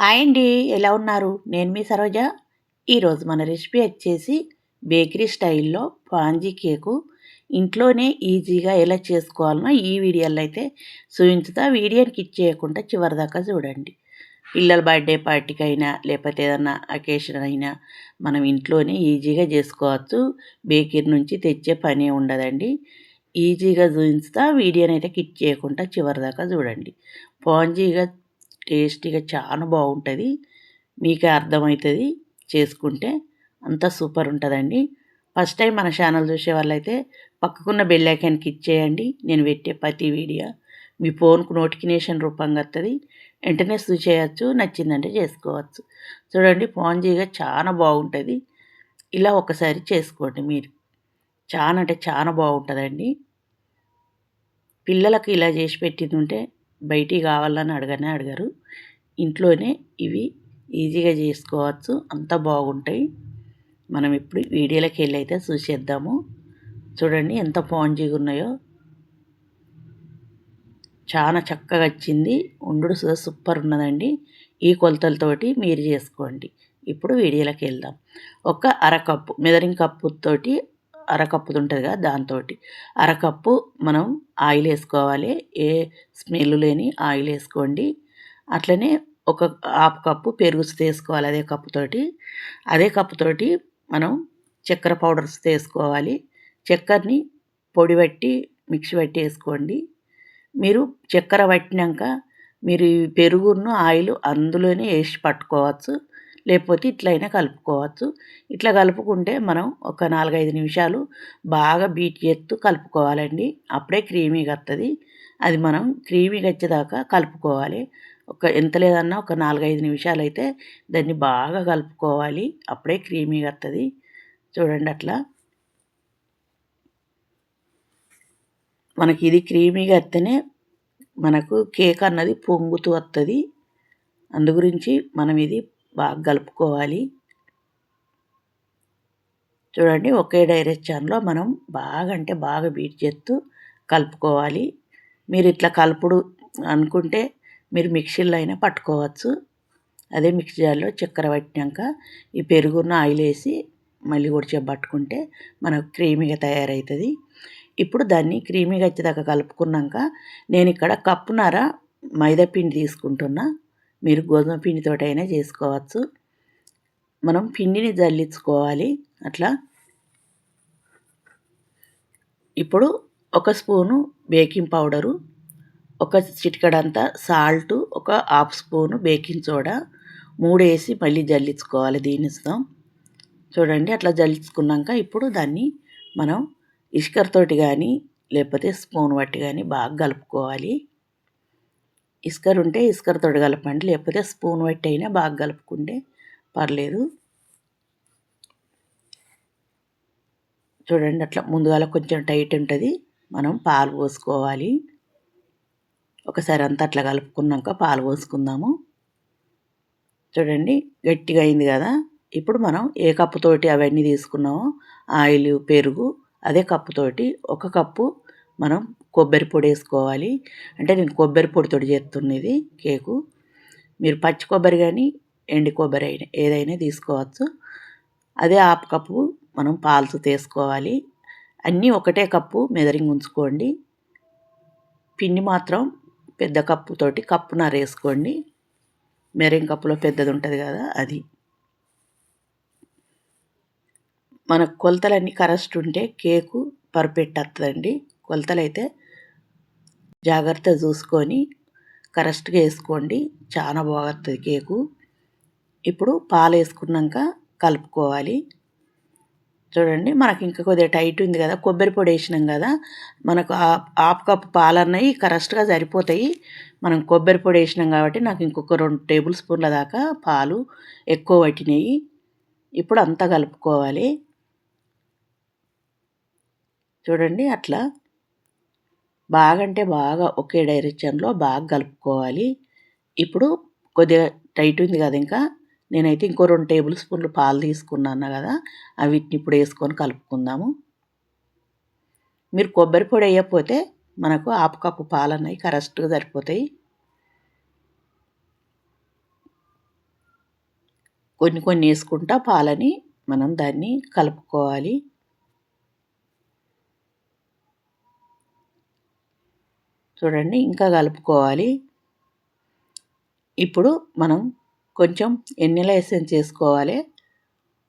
Hi అండి ఎలా ఉన్నారు? నేను మీ సరోజ. ఈరోజు మన రెసిపీ వచ్చేసి బేకరీ స్టైల్లో పాంజీ కేకు. ఇంట్లోనే ఈజీగా ఎలా చేసుకోవాలనో ఈ వీడియోలో అయితే చూపించుతా. వీడియోని కిచ్ చేయకుండా చివరిదాకా చూడండి. పిల్లల బర్త్డే పార్టీకి అయినా లేకపోతే ఏదన్నా అకేషన్ అయినా మనం ఇంట్లోనే ఈజీగా చేసుకోవచ్చు. బేకరీ నుంచి తెచ్చే పని ఉండదండి. ఈజీగా చూపించుతా. వీడియోని అయితే కిట్ చేయకుండా చివరిదాకా చూడండి. పాంజీగా టేస్టీగా చాలా బాగుంటుంది. మీకే అర్థమవుతుంది చేసుకుంటే అంత సూపర్ ఉంటుందండి. ఫస్ట్ టైం మన ఛానల్ చూసే వాళ్ళైతే పక్కకున్న బెల్లైకాన్కి ఇచ్చేయండి నేను పెట్టే ప్రతి వీడియో మీ ఫోన్కు నోటిఫికేషన్ రూపంగా వస్తుంది వెంటనే చూసేయచ్చు నచ్చిందంటే చేసుకోవచ్చు. చూడండి పాంజీగా చాలా బాగుంటుంది. ఇలా ఒకసారి చేసుకోండి మీరు. చాలా అంటే చాలా బాగుంటుందండి. పిల్లలకు ఇలా చేసి పెట్టింది ఉంటే బయటికి కావాలని అడగనే అడగరు. ఇంట్లోనే ఇవి ఈజీగా చేసుకోవచ్చు. అంత బాగుంటాయి. మనం ఇప్పుడు వీడియోలోకి వెళ్ళి అయితే చూసేద్దాము. చూడండి ఎంత పాంజీగా ఉన్నాయో. చాలా చక్కగా వచ్చింది. ఉండు సూపర్ ఉన్నదండి. ఈ కొలతలతోటి మీరు చేసుకోండి. ఇప్పుడు వీడియోలోకి వెళ్దాం. ఒక అరకప్పు మెదరింగ్ కప్పుతోటి అరకప్పుది ఉంటుంది కదా దాంతో అరకప్పు మనం ఆయిల్ వేసుకోవాలి ఏ స్మెల్ లేని ఆయిల్ వేసుకోండి అట్లనే ఒక హాఫ్ కప్పు పెరుగు తీసుకోవాలి అదే కప్పుతోటి. అదే కప్పుతోటి మనం చక్కెర పౌడర్స్ తీసుకోవాలి. చక్కెరని పొడి పట్టి మిక్సీ పట్టి వేసుకోండి మీరు చక్కెర పట్టినాక మీరు ఈ పెరుగును ఆయిల్ అందులోనే వేసి పట్టుకోవచ్చు. లేకపోతే ఇట్లయినా కలుపుకోవచ్చు. ఇట్లా కలుపుకుంటే మనం ఒక నాలుగైదు నిమిషాలు బాగా బీట్ చేస్తూ కలుపుకోవాలండి. అప్పుడే క్రీమీగా వస్తుంది అది మనం క్రీమీగా వచ్చేదాకా కలుపుకోవాలి. ఒక ఎంత లేదన్నా ఒక నాలుగైదు నిమిషాలు అయితే దాన్ని బాగా కలుపుకోవాలి. అప్పుడే క్రీమీగా వస్తుంది చూడండి అట్లా. మనకి ఇది క్రీమీగా వస్తేనే మనకు కేక్ అన్నది పొంగుతూ వస్తుంది అందు గురించి మనం ఇది బాగా కలుపుకోవాలి. చూడండి ఒకే డైరెక్షన్లో మనం బాగా అంటే బాగా బీట్ చేస్తూ కలుపుకోవాలి. మీరు ఇట్లా కలుపుడు అనుకుంటే మీరు మిక్సీలో అయినా పట్టుకోవచ్చు. అదే మిక్సీ చక్కెర పట్టినాక ఈ పెరుగున్న ఆయిల్ వేసి మళ్ళీ ఉడిచే పట్టుకుంటే మనకు క్రీమీగా తయారవుతుంది. ఇప్పుడు దాన్ని క్రీమీగా వచ్చేదాకా కలుపుకున్నాక నేను ఇక్కడ కప్పునర మైదా పిండి తీసుకుంటున్నా. మీరు గోధుమ పిండితో అయినా చేసుకోవచ్చు. మనం పిండిని జల్లించుకోవాలి. అట్లా ఇప్పుడు ఒక స్పూను బేకింగ్ పౌడరు ఒక చిటికడంతా సాల్ట్ ఒక హాఫ్ స్పూను బేకింగ్ సోడా మూడు వేసి మళ్ళీ జల్లించుకోవాలి దీని ఇస్తాం చూడండి అట్లా జల్లించుకున్నాక ఇప్పుడు దాన్ని మనం ఇష్కర్తోటి కానీ లేకపోతే స్పూన్ బట్టి కానీ బాగా కలుపుకోవాలి. ఇస్కర్ ఉంటే ఇస్కర్తో కలపండి. లేకపోతే స్పూన్ పెట్టి అయినా బాగా కలుపుకుంటే పర్లేదు. చూడండి అట్లా ముందుగాల కొంచెం టైట్ ఉంటుంది. మనం పాలు పోసుకోవాలి. ఒకసారి అంతా అట్లా కలుపుకున్నాక పాలు పోసుకుందాము. చూడండి గట్టిగా అయింది కదా. ఇప్పుడు మనం ఏ కప్పుతోటి అవన్నీ తీసుకున్నామో ఆయిల్ పెరుగు అదే కప్పుతోటి ఒక కప్పు మనం కొబ్బరి పొడి వేసుకోవాలి. అంటే నేను కొబ్బరి పొడితో చేస్తున్నది కేకు. మీరు పచ్చి కొబ్బరి కానీ ఎండి కొబ్బరి అయినా ఏదైనా తీసుకోవచ్చు. అదే హాఫ్ కప్పు మనం పాలతో తీసుకోవాలి. అన్నీ ఒకటే కప్పు మెదరింగ్ ఉంచుకోండి. పిండి మాత్రం పెద్ద కప్పుతోటి కప్పున్నర వేసుకోండి. మెరింగ్ కప్పులో పెద్దది ఉంటుంది కదా అది. మన కొలతలన్నీ కరెక్ట్ ఉంటే కేకు పర్ఫెక్ట్ వస్తుందండి. కొలతలు జాగ్రత్త జాగ్రత్తగా చూసుకొని కరెక్ట్గా వేసుకోండి. చాలా బాగుంటుంది కేకు. ఇప్పుడు పాలు వేసుకున్నాక కలుపుకోవాలి. చూడండి మనకి ఇంకా కొద్దిగా టైట్ ఉంది కదా కొబ్బరి పొడి వేసినాం కదా మనకు హాఫ్ కప్ పాలు అన్నవి కరెక్ట్గా సరిపోతాయి. మనం కొబ్బరి పొడి వేసినాం కాబట్టి నాకు ఇంకొక రెండు టేబుల్ స్పూన్ల దాకా పాలు ఎక్కువ పట్టినాయి. ఇప్పుడు అంతా కలుపుకోవాలి. చూడండి అట్లా బాగా అంటే బాగా ఒకే డైరెక్షన్లో బాగా కలుపుకోవాలి. ఇప్పుడు కొద్దిగా టైట్ ఉంది కదా ఇంకా నేనైతే ఇంకో రెండు టేబుల్ స్పూన్లు పాలు తీసుకున్నాను కదా వీటిని ఇప్పుడు వేసుకొని కలుపుకుందాము. మీరు కొబ్బరి పొడి వేయకపోతే మనకు ఆపు కప్పు పాలు అన్నవి కరెక్ట్గా సరిపోతాయి. కొన్ని కొన్ని వేసుకుంటా పాలని మనం దాన్ని కలుపుకోవాలి. చూడండి ఇంకా కలుపుకోవాలి. ఇప్పుడు మనం కొంచెం ఎన్నెల ఎసెన్స్ వేసుకోవాలి.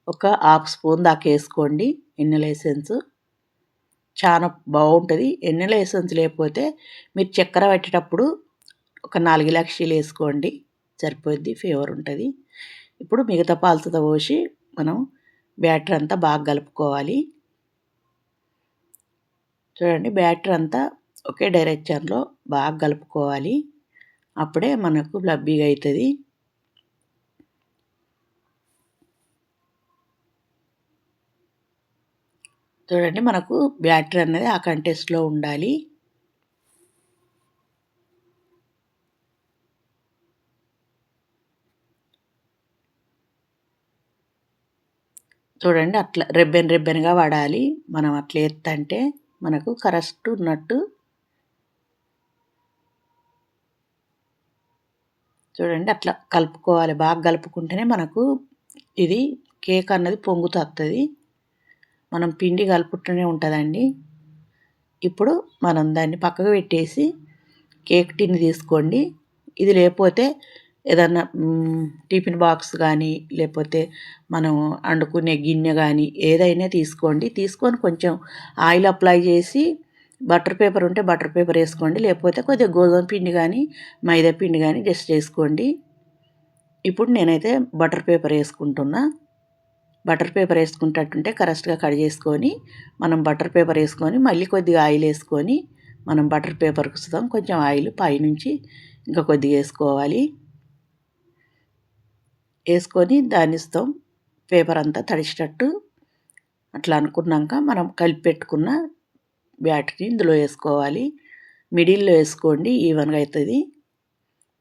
ఒక హాఫ్ స్పూన్ దాకా వేసుకోండి ఎన్నెల ఎసెన్స్. చాలా బాగుంటుంది. ఎన్నెల ఎసెన్స్ లేకపోతే మీరు చక్కెర పెట్టేటప్పుడు ఒక నాలుగు లక్షలు వేసుకోండి. సరిపోద్ది ఫేవర్ ఉంటుంది. ఇప్పుడు మిగతా పాలతో పోసి మనం బ్యాటర్ అంతా బాగా కలుపుకోవాలి. చూడండి బ్యాటర్ అంతా ఒకే డైరెక్షన్లో బాగా కలుపుకోవాలి. అప్పుడే మనకు లబ్బీగా అవుతుంది చూడండి మనకు బ్యాటర్ అనేది ఆ కంటెస్ట్లో ఉండాలి. చూడండి అట్లా రెబ్బెన్ రెబ్బెన్గా వాడాలి. మనం అట్లా ఎత్తంటే మనకు కరెక్ట్ ఉన్నట్టు చూడండి అట్లా కలుపుకోవాలి. బాగా కలుపుకుంటేనే మనకు ఇది కేక్ అన్నది పొంగుతుంది మనం పిండి కలుపుతూనే ఉంటుందండి. ఇప్పుడు మనం దాన్ని పక్కకు పెట్టేసి కేక్ టిన్ తీసుకోండి. ఇది లేకపోతే ఏదన్నా టిఫిన్ బాక్స్ కానీ లేకపోతే మనం వండుకునే గిన్నె కానీ ఏదైనా తీసుకోండి. తీసుకొని కొంచెం ఆయిల్ అప్లై చేసి బటర్ పేపర్ ఉంటే బటర్ పేపర్ వేసుకోండి. లేకపోతే కొద్దిగా గోధుమ పిండి కానీ మైదా పిండి కానీ జస్ట్ వేసుకోండి. ఇప్పుడు నేనైతే బటర్ పేపర్ వేసుకుంటున్నా. బటర్ పేపర్ వేసుకుంటట్టుంటే కరెక్ట్గా కట్ చేసుకొని మనం బటర్ పేపర్ వేసుకొని మళ్ళీ కొద్దిగా ఆయిల్ వేసుకొని మనం బటర్ పేపర్ కుస్తాం కొంచెం ఆయిల్ పైనుంచి ఇంకా కొద్దిగా వేసుకోవాలి. వేసుకొని దాన్ని ఇస్తాం. పేపర్ అంతా తడిచేటట్టు. అట్లా అనుకున్నాక మనం కలిపి పెట్టుకున్న బ్యాటరీ ఇందులో వేసుకోవాలి. మిడిల్లో వేసుకోండి. ఈవెన్గా అవుతుంది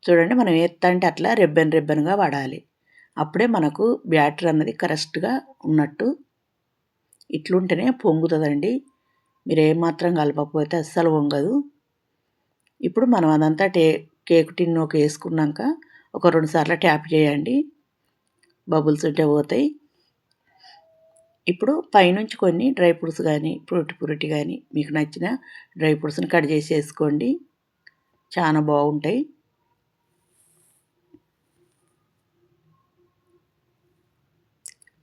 చూడండి మనం ఎత్తంటే అట్లా రెబ్బెన్ రెబ్బెన్గా వాడాలి. అప్పుడే మనకు బ్యాటరీ అన్నది కరెక్ట్గా ఉన్నట్టు ఇట్లుంటేనే పొంగుతుందండి. మీరు ఏమాత్రం కలపకపోతే అస్సలు పొంగదు. ఇప్పుడు మనం అదంతా టే కేక్ ఒక వేసుకున్నాక ఒక రెండు సార్లు ట్యాప్ చేయండి. బబుల్స్ ఉంటే పోతాయి. ఇప్పుడు పైనుంచి కొన్ని డ్రై ఫ్రూట్స్ కానీ ఫ్రూటి ఫ్రూటి కానీ మీకు నచ్చిన డ్రై ఫ్రూట్స్ని కట్ చేసి వేసుకోండి చాలా బాగుంటాయి.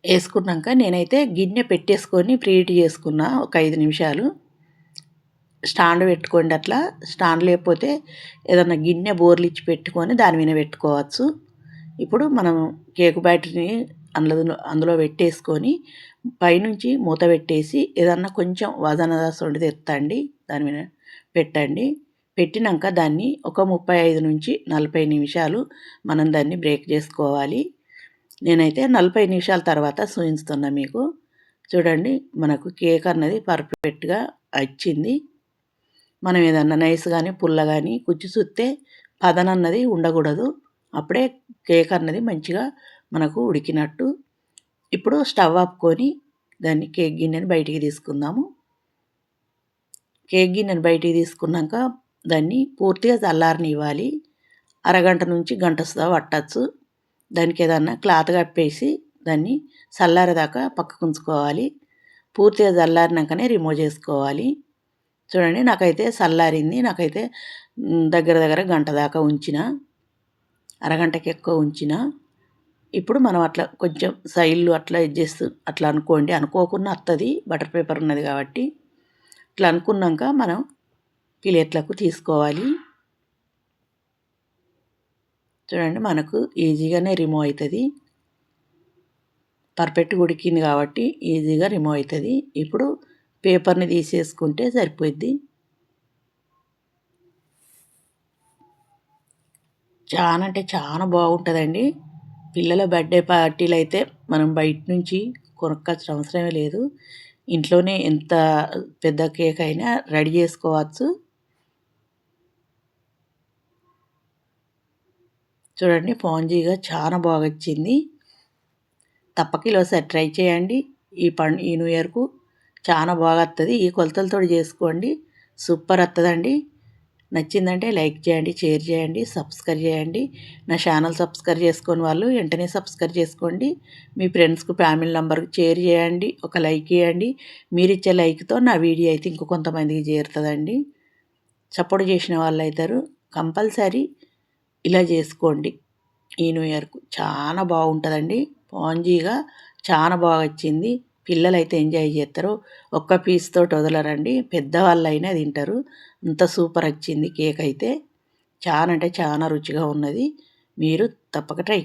వేసుకున్నాక నేనైతే గిన్నె పెట్టేసుకొని ప్రీట్ చేసుకున్న ఒక ఐదు నిమిషాలు. స్టాండ్ పెట్టుకోండి అట్లా. స్టాండ్ లేకపోతే ఏదన్నా గిన్నె బోర్లు ఇచ్చి పెట్టుకొని దాని మీద పెట్టుకోవచ్చు. ఇప్పుడు మనం కేక్ బ్యాటరీని అందులో అందులో పెట్టేసుకొని పైనుంచి మూత పెట్టేసి ఏదన్నా కొంచెం వదన వండితే ఎత్తండి దాని మీద పెట్టండి. పెట్టినాక దాన్ని ఒక ముప్పై ఐదు నుంచి నలభై నిమిషాలు మనం దాన్ని బ్రేక్ చేసుకోవాలి. నేనైతే నలభై నిమిషాల తర్వాత చూపిస్తున్నా మీకు. చూడండి మనకు కేక్ అన్నది పర్ఫెక్ట్గా వచ్చింది. మనం ఏదన్నా నైస్ కానీ పుల్ల కానీ కుచ్చి చూస్తే పదనన్నది ఉండకూడదు. అప్పుడే కేక్ అన్నది మంచిగా మనకు ఉడికినట్టు ఇప్పుడు స్టవ్ ఆపుకొని దాన్ని కేక్ గిన్నెని బయటికి తీసుకుందాము. కేక్ గిన్నెని బయటికి తీసుకున్నాక దాన్ని పూర్తిగా చల్లారనివ్వాలి. అరగంట నుంచి గంట సుదా పట్టచ్చు. దానికి ఏదన్నా క్లాత్ కప్పేసి దాన్ని చల్లారేదాకా పక్కకు ఉంచుకోవాలి. పూర్తిగా చల్లారినాకనే రిమూవ్ చేసుకోవాలి. చూడండి నాకైతే చల్లారింది. నాకైతే దగ్గర దగ్గర గంట దాకా ఉంచిన. అరగంటకి ఎక్కువ ఉంచిన. ఇప్పుడు మనం అట్లా కొంచెం సైడ్లు అట్లా చేస్తూ అట్లా అనుకోండి అనుకోకుండా వస్తుంది బటర్ పేపర్ ఉన్నది కాబట్టి. ఇట్లా అనుకున్నాక మనం ప్లేట్లకు తీసుకోవాలి. చూడండి మనకు ఈజీగానే రిమూవ్ అవుతుంది. పర్ఫెక్ట్ ఉడికింది కాబట్టి ఈజీగా రిమూవ్ అవుతుంది. ఇప్పుడు పేపర్ని తీసేసుకుంటే సరిపోయిద్ది. చాలా అంటే చాలా బాగుంటుందండి. పిల్లల బర్త్డే పార్టీలు అయితే మనం బయట నుంచి కొనుక్కాల్సిన అవసరమే లేదు. ఇంట్లోనే ఎంత పెద్ద కేక్ అయినా రెడీ చేసుకోవచ్చు. చూడండి పాంజీగా చాలా బాగా వచ్చింది తప్పక ఒకసారి ట్రై చేయండి. ఈ పండు ఈ న్యూ ఇయర్కు చాలా బాగా వస్తుంది ఈ కొలతలతో చేసుకోండి. సూపర్ వస్తుందండి నచ్చిందంటే లైక్ చేయండి షేర్ చేయండి సబ్స్క్రైబ్ చేయండి. నా ఛానల్ సబ్స్క్రైబ్ చేసుకుని వాళ్ళు వెంటనే సబ్స్క్రైబ్ చేసుకోండి. మీ ఫ్రెండ్స్కు ఫ్యామిలీ నెంబర్కి షేర్ చేయండి ఒక లైక్ ఇవ్వండి. మీరు ఇచ్చే లైక్తో నా వీడియో అయితే ఇంకో కొంతమందికి చేరుతుందండి. సపోర్ట్ చేసిన వాళ్ళు అవుతారు కంపల్సరీ ఇలా చేసుకోండి. ఈ న్యూ ఇయర్కు చాలా బాగుంటుందండి. పాంజీగా చాలా బాగా వచ్చింది. పిల్లలు అయితే ఎంజాయ్ చేస్తారు. ఒక్క పీస్ తోటి వదలరండి. పెద్దవాళ్ళు అయినా తింటారు. అంత సూపర్ వచ్చింది కేక్ అయితే చాలా అంటే చాలా రుచిగా ఉన్నది. మీరు తప్పక ట్రై